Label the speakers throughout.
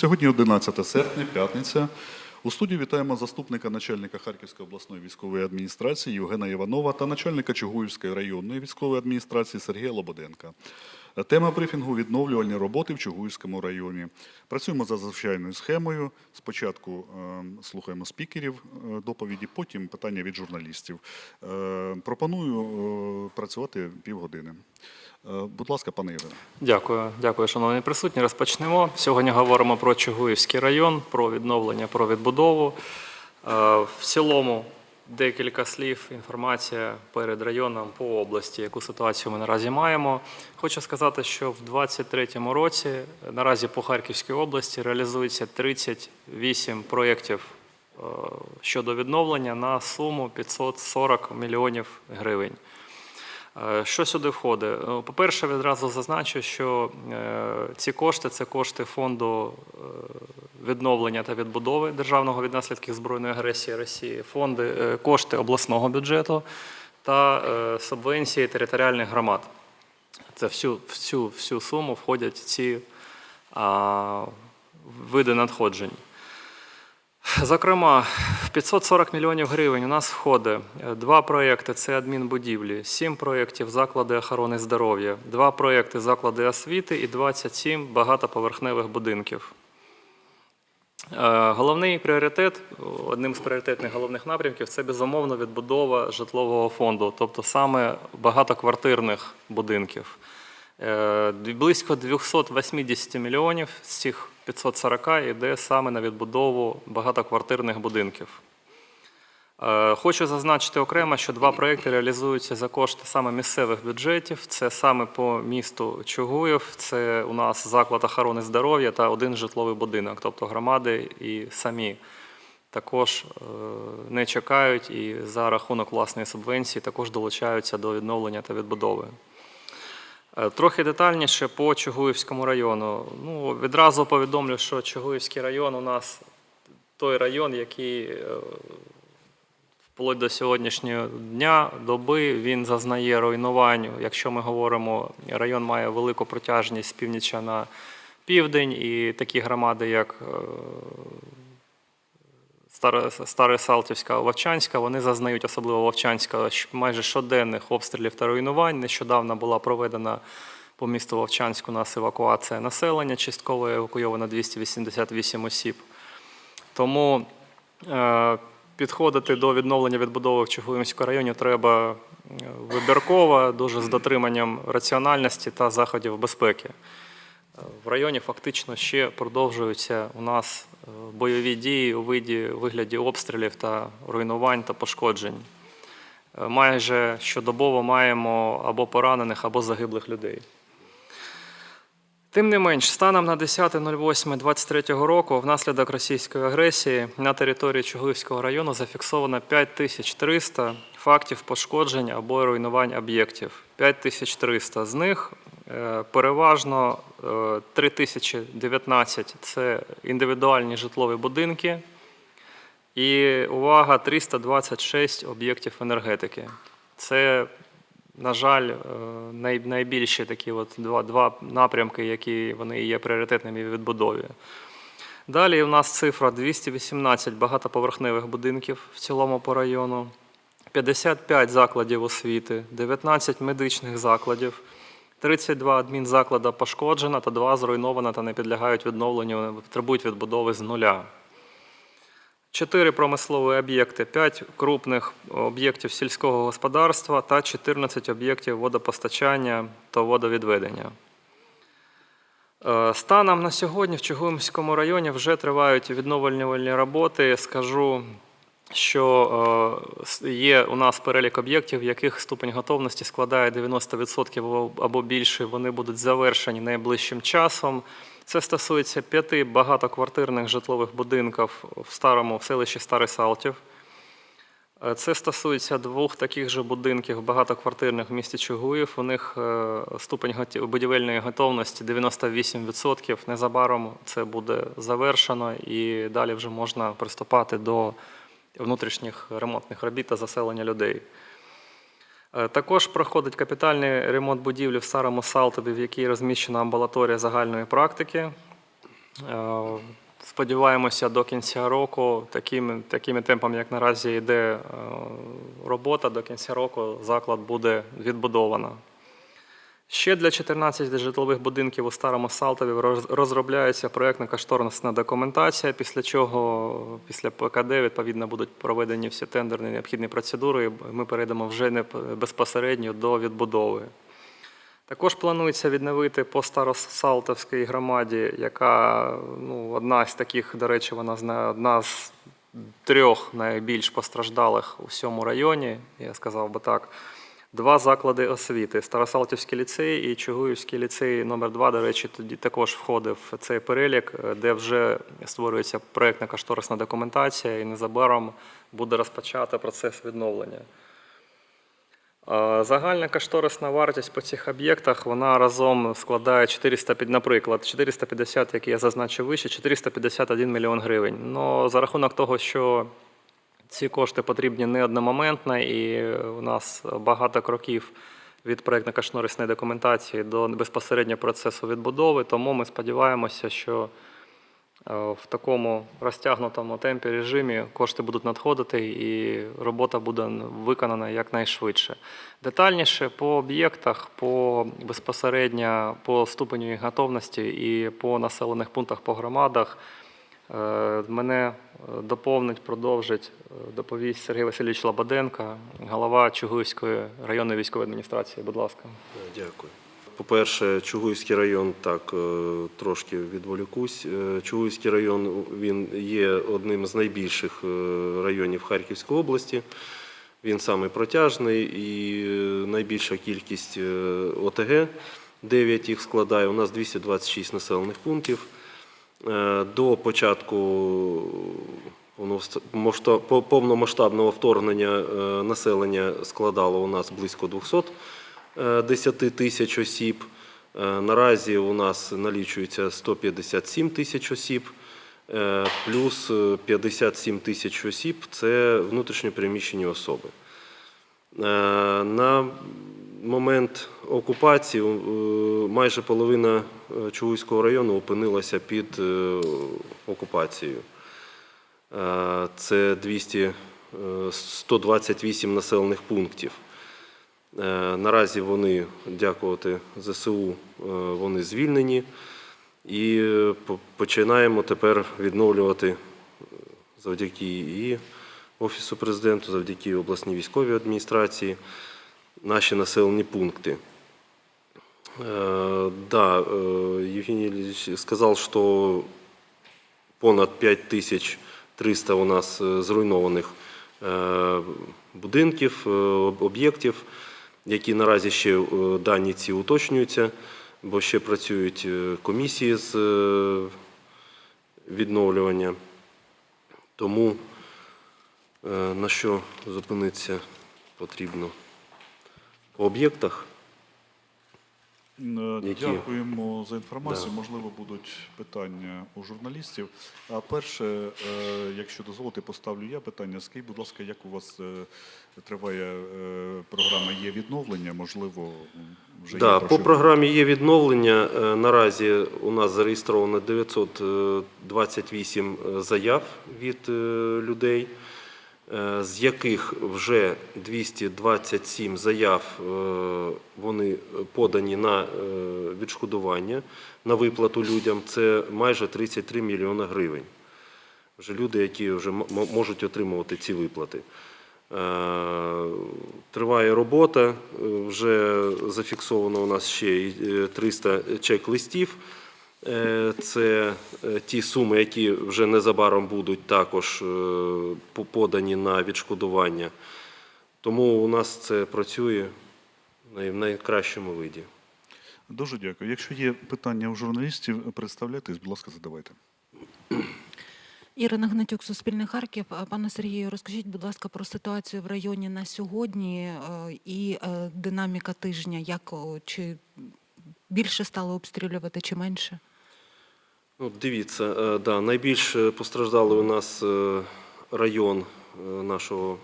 Speaker 1: Сьогодні 11 серпня, п'ятниця. У студії вітаємо заступника начальника Харківської обласної військової адміністрації Євгена Іванова та начальника Чугуївської районної військової адміністрації Сергія Лободенка. Тема брифінгу відновлювальні роботи в Чугуївському районі. Працюємо за звичайною схемою. Спочатку е, слухаємо спікерів е, доповіді, потім питання від журналістів. Е, пропоную працювати півгодини. Будь ласка, пане Євгене.
Speaker 2: Дякую, дякую, шановні присутні. Розпочнемо. Сьогодні говоримо про Чугуївський район, про відновлення, про відбудову. В цілому декілька слів, інформація перед районом по області, яку ситуацію ми наразі маємо. Хочу сказати, що в 2023 році наразі по Харківській області реалізується 38 проєктів е, щодо відновлення на суму 540 мільйонів гривень. Е, Що сюди входить? Е, По-перше, відразу зазначу, що е, ці кошти це кошти фонду відновлення та відбудови державного від наслідків збройної агресії Росії, фонди кошти обласного бюджету та субвенції територіальних громад. Це всю, всю, всю суму входять ці а, види надходжень. Зокрема, в 540 мільйонів гривень у нас входить два проєкти це адмінбудівлі, сім проєктів заклади охорони здоров'я, два проєкти заклади освіти і 27 багатоповерхневих будинків. Е, Головний пріоритет, одним з пріоритетних головних напрямків це безумовно відбудова житлового фонду, тобто саме багатоквартирних будинків. Е, Близько 280 мільйонів з цих 540 йде саме на відбудову багатоквартирних будинків. Е, Хочу зазначити окремо, що два проекти реалізуються за кошти саме місцевих бюджетів. Це саме по місту Чугуїв, це у нас заклад охорони здоров'я та один житловий будинок, тобто громади і самі також е, не чекають і за рахунок власної субвенції також долучаються до відновлення та відбудови. Е, Трохи детальніше по Чугуївському району. Ну, відразу повідомлю, що Чугуївський район у нас той район, який е, вплоть до сьогоднішнього дня, доби, він зазнає руйнувань. Якщо ми говоримо, район має велику протяжність з північа на південь, і такі громади, як е, Старосалтівська, Вовчанська, вони зазнають, особливо Вовчанська, майже щоденних обстрілів та руйнувань. Нещодавно була проведена по місту Вовчанську у нас евакуація населення, частково евакуйовано 288 осіб. Тому е, підходити до відновлення відбудови в Чугуївському районі треба е, вибірково, дуже з дотриманням раціональності та заходів безпеки. Е, В районі фактично ще продовжуються у нас бойові дії у виді, вигляді обстрілів та руйнувань та пошкоджень. Е, Майже щодобово маємо або поранених, або загиблих людей. Тим не менш, станом на 10.08.23 року, внаслідок російської агресії на території Чугуївського району зафіксовано 5300 фактів пошкоджень або руйнувань об'єктів. 5300 з них переважно е, 3019 – це індивідуальні житлові будинки, і увага, 326 об'єктів енергетики. Це на жаль, е, найбільші такі от два, два напрямки, які вони є пріоритетними в відбудові. Далі у нас цифра 218 багатоповерхневих будинків в цілому по району, 55 закладів освіти, 19 медичних закладів, 32 адмінзаклади пошкоджено та 2 зруйновано та не підлягають відновленню, потребують відбудови з нуля. Чотири промислові об'єкти, 5 крупних об'єктів сільського господарства та 14 об'єктів водопостачання та водовідведення. Е, Станом на сьогодні в Чугуївському районі вже тривають відновлювальні роботи. Скажу, що е, є у нас перелік об'єктів, яких ступень готовності складає 90% або більше. Вони будуть завершені найближчим часом. Це стосується п'яти багатоквартирних житлових будинків в старому в селищі Старий Салтів. Е, Це стосується двох таких же будинків багатоквартирних в місті Чугуїв. У них е, ступень будівельної готовності 98%. Незабаром це буде завершено і далі вже можна приступати до внутрішніх ремонтних робіт та заселення людей. Е, Також проходить капітальний ремонт будівлі в Старому Салтові, в якій розміщена амбулаторія загальної практики. Е, Сподіваємося, до кінця року такими, такими темпами, як наразі йде е, робота, до кінця року заклад буде відбудовано. Ще для 14 житлових будинків у Старому Салтові розробляється проєктно-кошторисна документація, після чого після ПКД відповідно будуть проведені всі тендерні необхідні процедури, і ми перейдемо вже не безпосередньо до відбудови. Також планується відновити по Старосалтовській громаді, яка ну, одна з таких, до речі, вона одна з трьох найбільш постраждалих у всьому районі, я сказав би так. Два заклади освіти: Старосалтівський ліцей і Чугуївський ліцей номер 2 До речі, тоді також входив в цей перелік, де вже створюється проєктна кошторисна документація, і незабаром буде розпочато процес відновлення. Загальна кошторисна вартість по цих об'єктах вона разом складає 400, наприклад, 450, як я зазначив вище, 451 мільйон гривень. Но за рахунок того, що ці кошти потрібні не одномоментно, і у нас багато кроків від проєктно-кошторисної документації до безпосередньо процесу відбудови, тому ми сподіваємося, що е, в такому розтягнутому темпі режимі кошти будуть надходити і робота буде виконана якнайшвидше. Детальніше по об'єктах, по безпосередньо по ступеню їх готовності і по населених пунктах по громадах. Е, Мене е, доповнить, продовжить, е, доповість Сергій Васильович Лободенко, голова Чугуївської районної військової адміністрації. Будь ласка.
Speaker 3: Дякую. По-перше, Чугуївський район, так, трошки відволікусь. Чугуївський район він є одним з найбільших районів Харківської області. Він самий протяжний і найбільша кількість ОТГ, 9 їх складає. У нас 226 населених пунктів. Е, До початку повномасштабного вторгнення е, населення складало у нас близько 200 е, 10 тисяч осіб. Наразі у нас налічується 157 тисяч осіб, плюс е, 57 тисяч осіб це внутрішньопереміщені особи. На момент окупації е, майже половина е, Чугуйського району опинилася під е, окупацією. Це 200, е, 128 населених пунктів. Наразі вони, дякувати ЗСУ, вони звільнені. І починаємо тепер відновлювати завдяки і Офісу президенту, завдяки обласній військовій адміністрації наші населені пункти. Э, Да, э, Евгений Ильич сказал, что понад 5300 у нас е, зруйнованих е, будинків, е, об'єктів, які наразі ще е, дані ці уточнюються, бо ще працюють е, комісії з е, відновлювання. Тому е, на що зупинитися потрібно по об'єктах.
Speaker 1: Е,
Speaker 3: Які?
Speaker 1: Дякуємо за інформацію.
Speaker 3: Да.
Speaker 1: Можливо, будуть питання у журналістів. А перше, е, якщо дозволите, поставлю я питання. Скажіть, будь ласка, як у вас е, триває програма є відновлення? Можливо, вже
Speaker 3: Да,
Speaker 1: є
Speaker 3: по програмі є відновлення. Наразі у нас зареєстровано 928 заяв від людей, з яких вже 227 заяв е, вони подані на е, відшкодування, на виплату людям. Це майже 33 мільйони гривень. Вже люди, які вже можуть отримувати ці виплати. Е, Триває робота, е, вже зафіксовано у нас ще й, е, 300 чек-листів. Е, Це е, ті суми, які вже незабаром будуть також е, подані на відшкодування. Тому у нас це працює в найкращому виді.
Speaker 1: Дуже дякую. Якщо є питання у журналістів, представляйтесь, будь ласка, задавайте.
Speaker 4: Ірина Гнатюк, Суспільне Харків. Пане Сергію, розкажіть, будь ласка, про ситуацію в районі на сьогодні і динаміка тижня. Як чи більше стало обстрілювати, чи менше?
Speaker 3: Ну, дивіться, е, да, найбільш е, постраждалий у нас е, район нашого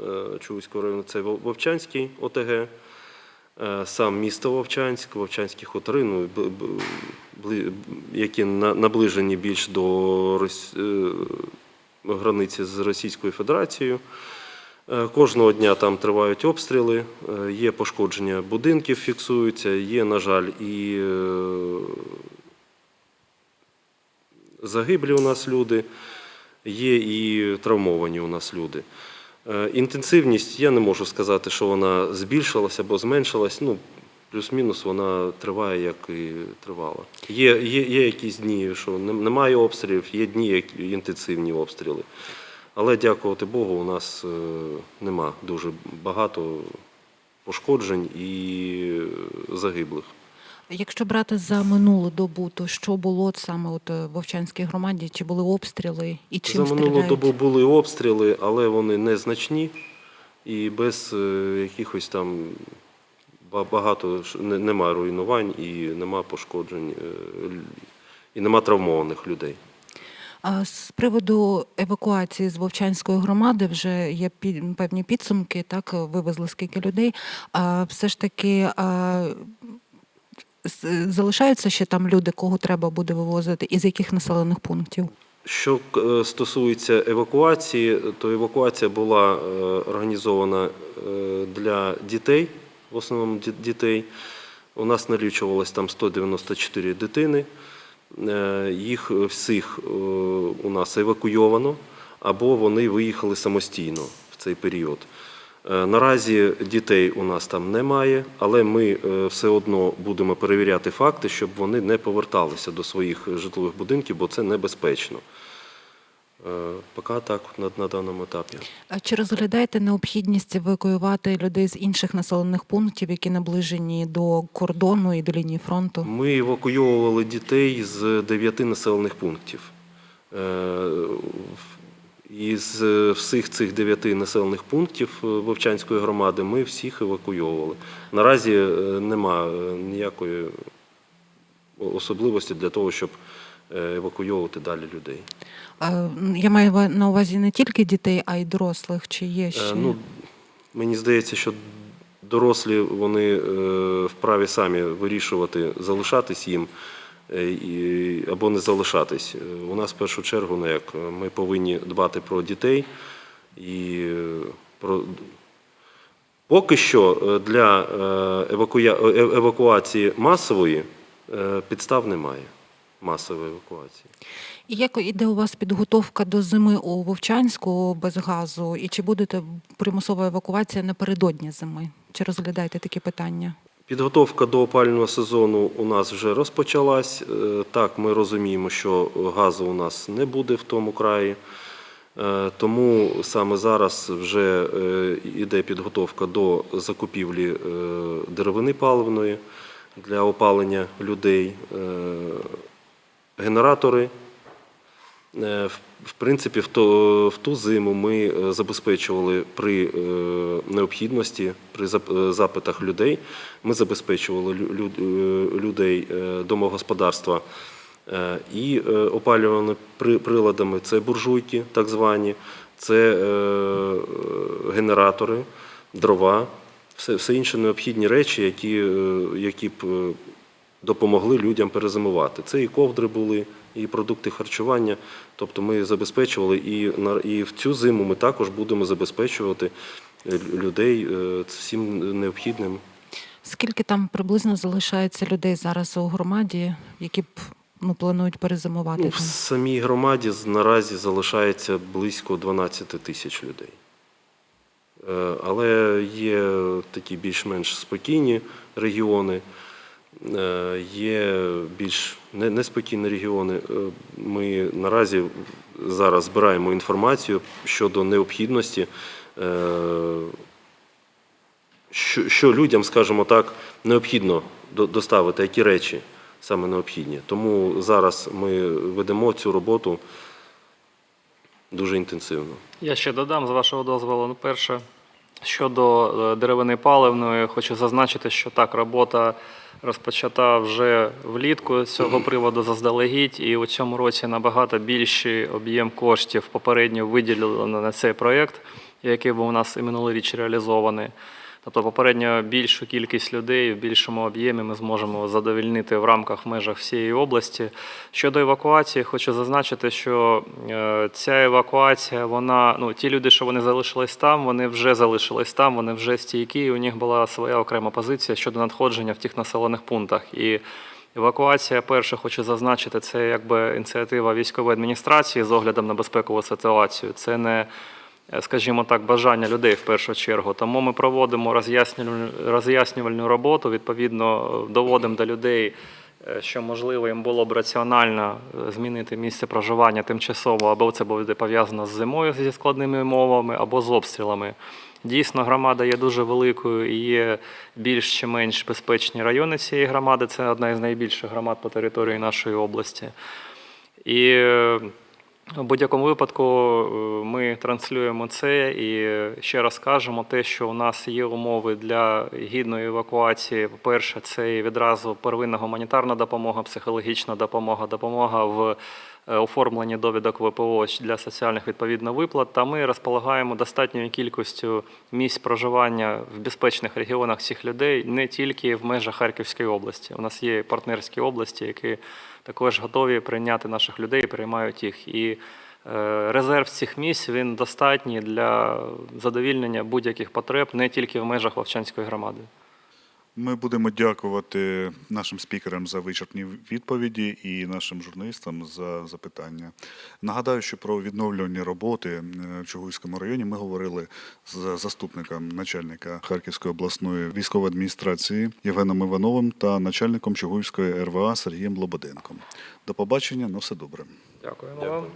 Speaker 3: е, району це Вовчанський ОТГ. Сам місто Вовчанськ, Вовчанські хутори, ну, які наближені більш до границі з Російською Федерацією. Кожного дня там тривають обстріли, є пошкодження будинків, фіксуються, є, на жаль, і загиблі у нас люди, є і травмовані у нас люди. Е, Інтенсивність, я не можу сказати, що вона збільшилася або зменшилась. Ну, плюс-мінус вона триває, як і тривала. Є, є, є якісь дні, що немає обстрілів, є дні, які інтенсивні обстріли. Але дякувати Богу, у нас е, нема дуже багато пошкоджень і загиблих.
Speaker 4: Якщо брати за минулу добу, то що було саме от е, в Вовчанській громаді? Чи були обстріли і чим
Speaker 3: За минулу
Speaker 4: стріляють?
Speaker 3: добу були обстріли, але вони незначні і без е, якихось там ба- багато не- нема руйнувань і нема пошкоджень, е, і нема травмованих людей.
Speaker 4: А з приводу евакуації з Вовчанської громади вже є пі- певні підсумки, так вивезли скільки людей. А все ж таки а, залишаються ще там люди, кого треба буде вивозити, і з яких населених пунктів?
Speaker 3: Що е, стосується евакуації, то евакуація була е, організована е, для дітей, в основному ді- дітей. У нас налічувалось там 194 дитини. Їх всіх у нас евакуйовано, або вони виїхали самостійно в цей період. Е, Наразі дітей у нас там немає, але ми е, все одно будемо перевіряти факти, щоб вони не поверталися до своїх житлових будинків, бо це небезпечно. Е, Поки так на, на даному етапі.
Speaker 4: А чи розглядаєте необхідність евакуювати людей з інших населених пунктів, які наближені до кордону і до лінії фронту?
Speaker 3: Ми евакуйовували дітей з дев'яти населених пунктів. Е, Із всіх цих дев'яти населених пунктів е, Вовчанської громади ми всіх евакуйовували. Наразі е, нема е, ніякої особливості для того, щоб е, евакуйовувати далі людей.
Speaker 4: Я маю на увазі не тільки дітей, а й дорослих. Чи є ще?
Speaker 3: Е, Ну, мені здається, що дорослі вони е, вправі самі вирішувати, залишатись їм е, або не залишатись. Е, У нас в першу чергу ну, як, е, ми повинні дбати про дітей і е, про. Поки що е, для е, е, евакуації масової е, підстав немає. Масової евакуації.
Speaker 4: І як іде у вас підготовка до зими у Вовчанську без газу? І чи буде примусова евакуація напередодні зими? Чи розглядаєте такі питання?
Speaker 3: Підготовка до опалювального сезону у нас вже розпочалась. Е, Так, ми розуміємо, що газу у нас не буде в тому краї. Е, Тому саме зараз вже е, йде підготовка до закупівлі е, деревини паливної для опалення людей, е, генератори. Е, В принципі, в, то, в ту зиму ми е, забезпечували при е, необхідності, при запитах людей, ми забезпечували лю- лю- людей домогосподарства і опалюваними при- приладами. Це буржуйки, так звані, це генератори, дрова, все, все інші необхідні речі, які, які б допомогли людям перезимувати. Це і ковдри були, і продукти харчування. Тобто ми забезпечували і на і в цю зиму ми також будемо забезпечувати е, людей е, всім необхідним.
Speaker 4: Скільки там приблизно залишається людей зараз у громаді, які б ну, планують перезимувати
Speaker 3: Ну, в самій громаді наразі залишається близько 12 тисяч людей. Е, Але є такі більш-менш спокійні регіони, є більш не- неспокійні регіони. Е, Ми наразі зараз збираємо інформацію щодо необхідності, е, що, людям, скажімо так, необхідно доставити, які речі саме необхідні. Тому зараз ми ведемо цю роботу дуже інтенсивно.
Speaker 2: Я ще додам з вашого дозволу. Ну, перше, щодо е, деревини паливної, хочу зазначити, що так, робота розпочата вже влітку з цього приводу заздалегідь, і у цьому році набагато більший об'єм коштів попередньо виділено на цей проєкт, який був у нас і минулий річ реалізований. Тобто, попередньо більшу кількість людей в більшому об'ємі ми зможемо задовільнити в рамках межах всієї області. Щодо евакуації, хочу зазначити, що е, ця евакуація, вона ну ті люди, що вони залишились там, вони вже залишились там, вони вже стійкі. і У них була своя окрема позиція щодо надходження в тих населених пунктах. І евакуація, перше, хочу зазначити, це якби ініціатива військової адміністрації з оглядом на безпекову ситуацію. Це не скажімо так, бажання людей в першу чергу. Тому ми проводимо роз'яснювальну, роз'яснювальну роботу, відповідно, е, доводимо до людей, е, що можливо їм було б раціонально е, змінити місце проживання тимчасово, або це буде пов'язано з зимою зі складними умовами, або з обстрілами. Дійсно, громада є дуже великою і є більш чи менш безпечні райони цієї громади. Це одна із найбільших громад по території нашої області. І е, в будь-якому випадку е, ми транслюємо це і ще раз кажемо те, що у нас є умови для гідної евакуації. По-перше, це відразу первинна гуманітарна допомога, психологічна допомога, допомога в е, оформленні довідок ВПО для соціальних відповідно виплат. Та ми розполагаємо достатньою кількістю місць проживання в безпечних регіонах всіх людей не тільки в межах Харківської області. У нас є партнерські області, які також готові прийняти наших людей приймають їх. І е, резерв цих місць він достатній для задовільнення будь-яких потреб не тільки в межах Вовчанської громади.
Speaker 1: Ми будемо дякувати нашим спікерам за вичерпні відповіді і нашим журналістам за запитання. Нагадаю, що про відновлювані роботи е, в Чугуйському районі ми говорили з заступником начальника Харківської обласної військової адміністрації Євгеном Івановим та начальником Чугуйської РВА Сергієм Лободенком. До побачення, на все добре.
Speaker 2: Дякуємо вам.